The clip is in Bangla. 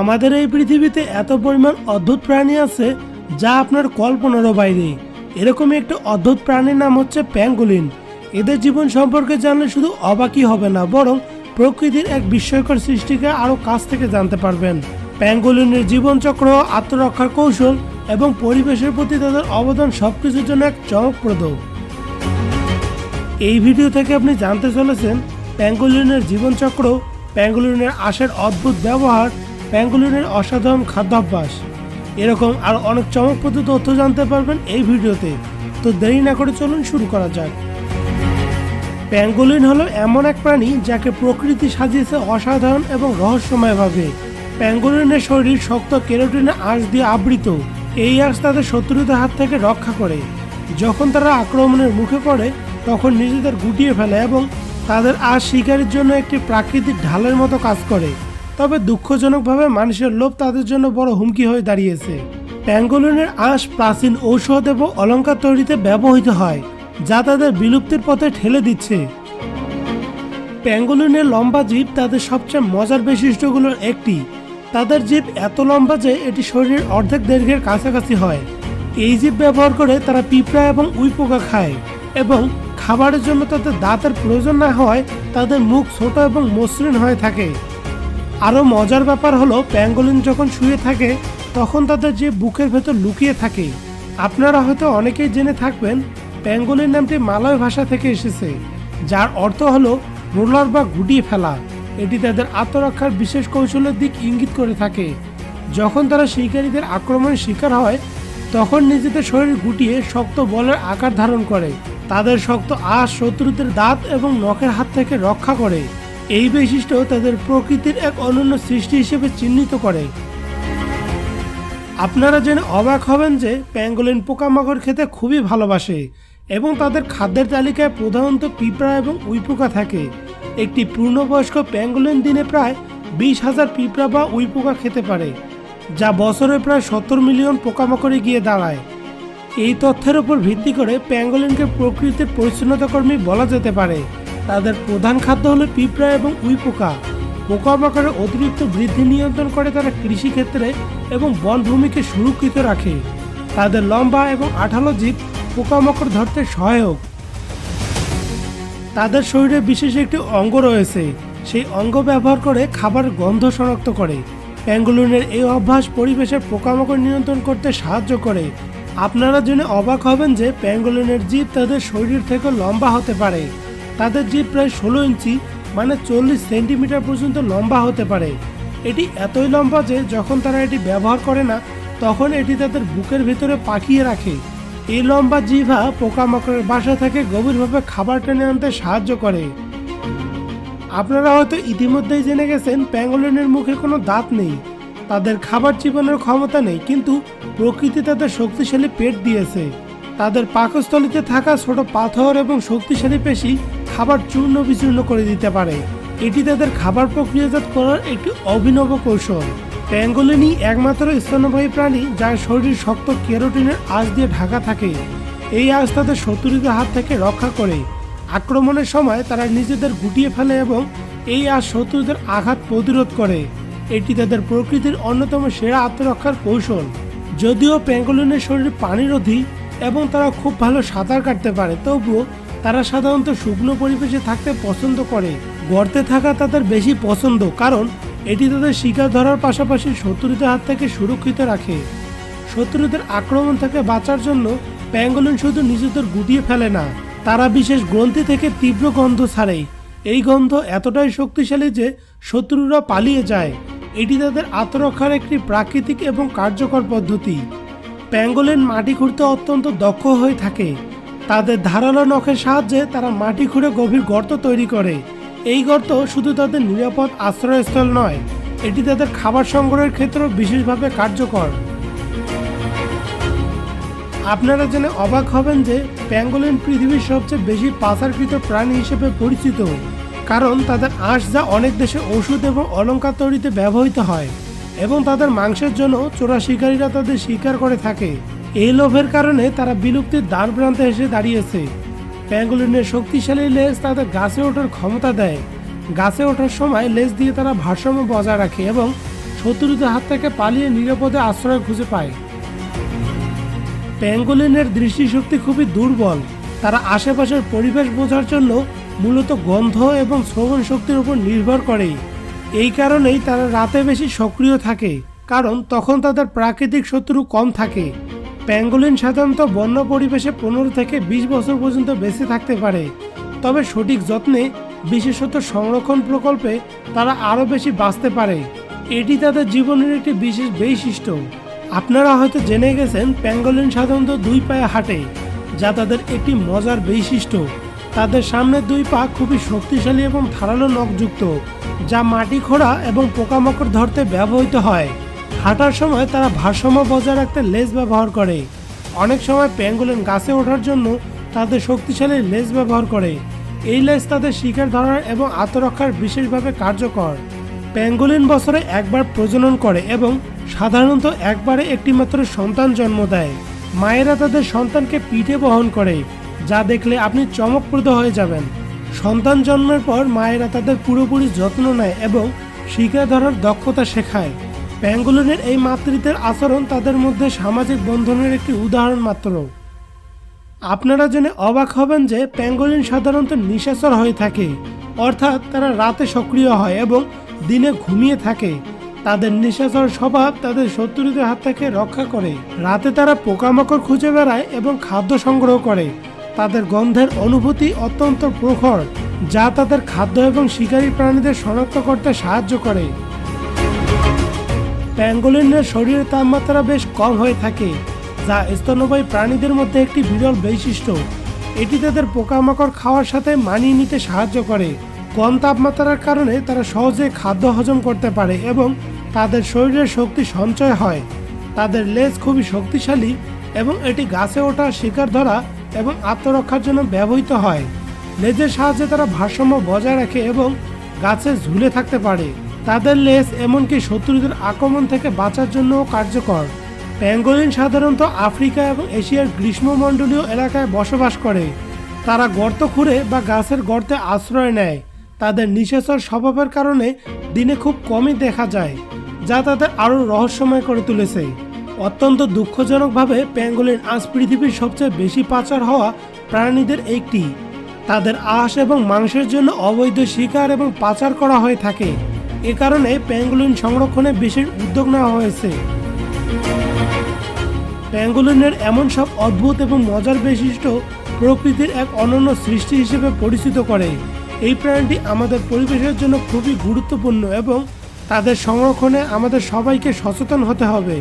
আমাদের এই পৃথিবীতে এত পরিমাণ অদ্ভুত প্রাণী আছে যা আপনার কল্পনারও বাইরে। এরকমই একটা অদ্ভুত প্রাণীর নাম হচ্ছে প্যাঙ্গুলিন। এদের জীবন সম্পর্কে জানলে শুধু অবাকই হবে না, বরং প্রকৃতির এক বিস্ময়কর সৃষ্টিকে আরও কাছ থেকে জানতে পারবেন। প্যাঙ্গুলিনের জীবনচক্র, আত্মরক্ষার কৌশল এবং পরিবেশের প্রতি তাদের অবদান সব কিছুর জন্য এক চমকপ্রদ। এই ভিডিও থেকে আপনি জানতে চলেছেন, প্যাঙ্গুলিনের জীবনচক্র, প্যাঙ্গুলিনের আশের অদ্ভুত ব্যবহার প্যাঙ্গুলিনের অসাধারণ খাদ্যাভ্যাস। এরকম আরও অনেক চমকপ্রদ তথ্য জানতে পারবেন এই ভিডিওতে। তো দেরি না করে চলুন শুরু করা যাক। প্যাঙ্গোলিন হলো এমন এক প্রাণী যাকে প্রকৃতি সাজিয়েছে অসাধারণ এবং রহস্যময়ভাবে। প্যাঙ্গোলিনের শরীর শক্ত কেরোটিনে আঁশ দিয়ে আবৃত। এই আঁশ তাদের শত্রুদের হাত থেকে রক্ষা করে। যখন তারা আক্রমণের মুখে পড়ে, তখন নিজেদের গুটিয়ে ফেলে এবং তাদের আঁশ শিকারের জন্য একটি প্রাকৃতিক ঢালের মতো কাজ করে। তবে দুঃখজনকভাবে মানুষের লোভ তাদের জন্য বড় হুমকি হয়ে দাঁড়িয়েছে। প্যাঙ্গোলিনের আঁশ প্রাচীন ঔষধ এবং অলঙ্কার তৈরিতে ব্যবহৃত হয়, যা তাদের বিলুপ্তির পথে ঠেলে দিচ্ছে। প্যাঙ্গোলিনের লম্বা জীব তাদের সবচেয়ে মজার বৈশিষ্ট্যগুলোর একটি। তাদের জীব এত লম্বা যে এটি শরীরের অর্ধেক দৈর্ঘ্যের কাছাকাছি হয়। এই জীব ব্যবহার করে তারা পিঁপড়া এবং উইপোকা খায় এবং খাবারের জন্য তাদের দাঁতের প্রয়োজন না হওয়ায় তাদের মুখ ছোট এবং মসৃণ হয়ে থাকে। আরও মজার ব্যাপার হলো, প্যাঙ্গোলিন যখন শুয়ে থাকে, তখন তাদের যে বুকের ভেতর লুকিয়ে থাকে। আপনারা হয়তো অনেকেই জেনে থাকবেন, প্যাঙ্গোলিন নামটি মালয় ভাষা থেকে এসেছে, যার অর্থ হলো রোলার বা গুটিয়ে ফেলা। এটি তাদের আত্মরক্ষার বিশেষ কৌশলের দিক ইঙ্গিত করে থাকে। যখন তারা শিকারীদের আক্রমণের শিকার হয়, তখন নিজেদের শরীর গুটিয়ে শক্ত বলের আকার ধারণ করে। তাদের শক্ত আশ শত্রুদের দাঁত এবং নখের হাত থেকে রক্ষা করে। এই বৈশিষ্ট্য তাদের প্রকৃতির এক অনন্য সৃষ্টি হিসেবে চিহ্নিত করে। আপনারা জেনে অবাক হবেন যে প্যাঙ্গোলিন পোকামাকড় খেতে খুবই ভালোবাসে এবং তাদের খাদ্যের তালিকায় প্রধানত পিঁপড়া এবং উইপোকা থাকে। একটি পূর্ণবয়স্ক প্যাঙ্গোলিন দিনে প্রায় বিশ হাজার পিঁপড়া বা উইপোকা খেতে পারে, যা বছরে প্রায় সত্তর মিলিয়ন পোকামাকড়ে গিয়ে দাঁড়ায়। এই তথ্যের উপর ভিত্তি করে প্যাঙ্গোলিনকে প্রকৃতির পরিচ্ছন্নতা কর্মী বলা যেতে পারে। তাদের প্রধান খাদ্য হলো পিঁপড়া এবং উইপোকা পোকামাকড়ের অতিরিক্ত বৃদ্ধি নিয়ন্ত্রণ করে তারা কৃষিক্ষেত্রে এবং বনভূমিকে সুরক্ষিত রাখে। তাদের লম্বা এবং আঠালো জীব পোকামাকড় ধরতে সহায়ক। তাদের শরীরে বিশেষ একটি অঙ্গ রয়েছে। সেই অঙ্গ ব্যবহার করে খাবার গন্ধ শনাক্ত করে। প্যাঙ্গুলিনের এই অভ্যাস পরিবেশের পোকামাকড় নিয়ন্ত্রণ করতে সাহায্য করে। আপনারা জেনে অবাক হবেন যে প্যাঙ্গুলিনের জীব তাদের শরীর থেকে লম্বা হতে পারে। তাদের জীব প্রায় ষোলো ইঞ্চি মানে চল্লিশ সেন্টিমিটার পর্যন্ত লম্বা হতে পারে। এটি এতই লম্বা যে যখন তারা এটি ব্যবহার করে না, তখন এটি তাদের বুকের ভিতরে পাকিয়ে রাখে। এই লম্বা জিভা পোকামাকড়ের বাসা থেকে গভীরভাবে খাবার টেনে আনতে সাহায্য করে। আপনারা হয়তো ইতিমধ্যেই জেনে গেছেন, প্যাঙ্গোলিনের মুখে কোনো দাঁত নেই। তাদের খাবার চিবানোর ক্ষমতা নেই, কিন্তু প্রকৃতি তাদের শক্তিশালী পেট দিয়েছে। তাদের পাকস্থলিতে থাকা ছোট পাথর এবং শক্তিশালী পেশি খাবার চূর্ণ বিচূর্ণ করে দিতে পারে। এটি তাদের খাবার প্রক্রিয়াজাত করার একটি অভিনব কৌশল। প্যাঙ্গোলিনই একমাত্র স্তন্যবাহী প্রাণী যার শরীর শক্ত কেরোটিনের আঁশ দিয়ে ঢাকা থাকে। এই আঁশ তাদের শত্রুদের হাত থেকে রক্ষা করে। আক্রমণের সময় তারা নিজেদের গুটিয়ে ফেলে এবং এই আঁশ শত্রুদের আঘাত প্রতিরোধ করে। এটি তাদের প্রকৃতির অন্যতম সেরা আত্মরক্ষার কৌশল। যদিও প্যাঙ্গোলিনের শরীর পানিরোধী এবং তারা খুব ভালো সাঁতার কাটতে পারে, তবুও তারা সাধারণত শুকনো পরিবেশে থাকতে পছন্দ করে। গর্তে থাকা তাদের বেশি পছন্দ, কারণ এটি তাদের শিকার ধরার পাশাপাশি শত্রুদের হাত থেকে সুরক্ষিত রাখে। শত্রুদের আক্রমণ থেকে বাঁচার জন্য প্যাঙ্গোলিন শুধু নিজেদের গুটিয়ে ফেলে না, তারা বিশেষ গ্রন্থি থেকে তীব্র গন্ধ ছাড়ে। এই গন্ধ এতটাই শক্তিশালী যে শত্রুরা পালিয়ে যায়। এটি তাদের আত্মরক্ষার একটি প্রাকৃতিক এবং কার্যকর পদ্ধতি। প্যাঙ্গোলিন মাটি খুঁড়তে অত্যন্ত দক্ষ হয়ে থাকে। তাদের ধারালো নখের সাহায্যে তারা মাটি খুঁড়ে গভীর গর্ত তৈরি করে। এই গর্ত শুধু তাদের নিরাপদ আশ্রয়স্থল নয়, এটি তাদের খাবার সংগ্রহের ক্ষেত্রেও বিশেষভাবে কার্যকর। আপনারা জেনে অবাক হবেন যে প্যাঙ্গোলিন পৃথিবীর সবচেয়ে বেশি পাচারকৃত প্রাণী হিসেবে পরিচিত, কারণ তাদের আঁশ যা অনেক দেশে ওষুধ এবং অলঙ্কার তৈরিতে ব্যবহৃত হয় এবং তাদের মাংসের জন্য চোরা শিকারীরা তাদের শিকার করে থাকে। এই লোভের কারণে তারা বিলুপ্তির দ্বার প্রান্তে এসে দাঁড়িয়েছে। প্যাঙ্গুলিনের শক্তিশালী লেজ তাদের গাছে ওঠার ক্ষমতা দেয়। গাছে ওঠার সময় লেজ দিয়ে তারা ভারসাম্য বজায় রাখে এবং শত্রুদের হাত থেকে পালিয়ে নিরাপদে আশ্রয় খুঁজে পায়। প্যাঙ্গোলিনের দৃষ্টিশক্তি খুবই দুর্বল। তারা আশেপাশের পরিবেশ বোঝার জন্য মূলত গন্ধ এবং শ্রবণ শক্তির উপর নির্ভর করে। এই কারণেই তারা রাতে বেশি সক্রিয় থাকে, কারণ তখন তাদের প্রাকৃতিক শত্রু কম থাকে। প্যাঙ্গোলিন সাধারণত বন্য পরিবেশে পনেরো থেকে বিশ বছর পর্যন্ত বেঁচে থাকতে পারে। তবে সঠিক যত্নে, বিশেষত সংরক্ষণ প্রকল্পে, তারা আরও বেশি বাঁচতে পারে। এটি তাদের জীবনের একটি বিশেষ বৈশিষ্ট্য। আপনারা হয়তো জেনে গেছেন, প্যাঙ্গোলিন সাধারণত দুই পায়ে হাঁটে, যা তাদের একটি মজার বৈশিষ্ট্য। তাদের সামনের দুই পা খুবই শক্তিশালী এবং ধারালো নখযুক্ত, যা মাটি খোঁড়া এবং পোকামাকড় ধরতে ব্যবহৃত হয়। হাঁটার সময় তারা ভারসাম্য বজায় রাখতে লেজ ব্যবহার করে। অনেক সময় প্যাঙ্গোলিন গাছে ওঠার জন্য তাদের শক্তিশালী লেজ ব্যবহার করে। এই লেজ তাদের শিকার ধরার এবং আত্মরক্ষার বিশেষভাবে কার্যকর। প্যাঙ্গোলিন বছরে একবার প্রজনন করে এবং সাধারণত একবারে একটি মাত্র সন্তান জন্ম দেয়। মায়েরা তাদের সন্তানকে পিঠে বহন করে, যা দেখলে আপনি চমকপ্রদ হয়ে যাবেন। সন্তান জন্মের পর মায়েরা তাদের পুরোপুরি যত্ন নেয় এবং শিকার ধরার দক্ষতা শেখায়। প্যাঙ্গোলিনের এই মাতৃত্বের আচরণ তাদের মধ্যে সামাজিক বন্ধনের একটি উদাহরণ মাত্র। আপনারা জেনে অবাক হবেন যে প্যাঙ্গোলিন সাধারণত নিশাচর হয়ে থাকে, অর্থাৎ তারা রাতে সক্রিয় হয় এবং দিনে ঘুমিয়ে থাকে। তাদের নিশাচর স্বভাব তাদের শত্রুদের হাত থেকে রক্ষা করে। রাতে তারা পোকামাকড় খুঁজে বেড়ায় এবং খাদ্য সংগ্রহ করে। তাদের গন্ধের অনুভূতি অত্যন্ত প্রখর, যা তাদের খাদ্য এবং শিকারী প্রাণীদের শনাক্ত করতে সাহায্য করে। প্যাঙ্গোলিনের শরীরের তাপমাত্রা বেশ কম হয়ে থাকে, যা স্তন্যপায়ী প্রাণীদের মধ্যে একটি বিরল বৈশিষ্ট্য। এটি তাদের পোকামাকড় খাওয়ার সাথে মানিয়ে নিতে সাহায্য করে। কম তাপমাত্রার কারণে তারা সহজে খাদ্য হজম করতে পারে এবং তাদের শরীরের শক্তি সঞ্চয় হয়। তাদের লেজ খুবই শক্তিশালী এবং এটি গাছে ওঠা শিকার ধরা এবং আত্মরক্ষার জন্য ব্যবহৃত হয়। লেজের সাহায্যে তারা ভারসাম্য বজায় রাখে এবং গাছে ঝুলে থাকতে পারে। তাদের লেজ এমনকি শত্রুদের আক্রমণ থেকে বাঁচার জন্যও কার্যকর। প্যাঙ্গোলিন সাধারণত আফ্রিকা এবং এশিয়ার গ্রীষ্মমণ্ডলীয় এলাকায় বসবাস করে। তারা গর্ত খুঁড়ে বা গাছের গর্তে আশ্রয় নেয়। তাদের নিশাচর স্বভাবের কারণে দিনে খুব কমই দেখা যায়, যা তাদের আরও রহস্যময় করে তুলেছে। অত্যন্ত দুঃখজনকভাবে প্যাঙ্গোলিন আজ পৃথিবীর সবচেয়ে বেশি পাচার হওয়া প্রাণীদের একটি। তাদের আঁশ এবং মাংসের জন্য অবৈধ শিকার এবং পাচার করা হয়ে থাকে। এ কারণে প্যাঙ্গুলিন সংরক্ষণে বিশেষ উদ্যোগ নেওয়া হয়েছে। প্যাঙ্গুলিনের এমন সব অদ্ভুত এবং মজার বৈশিষ্ট্য প্রকৃতির এক অনন্য সৃষ্টি হিসেবে পরিচিত করে। এই প্রাণীটি আমাদের পরিবেশের জন্য খুবই গুরুত্বপূর্ণ এবং তাদের সংরক্ষণে আমাদের সবাইকে সচেতন হতে হবে।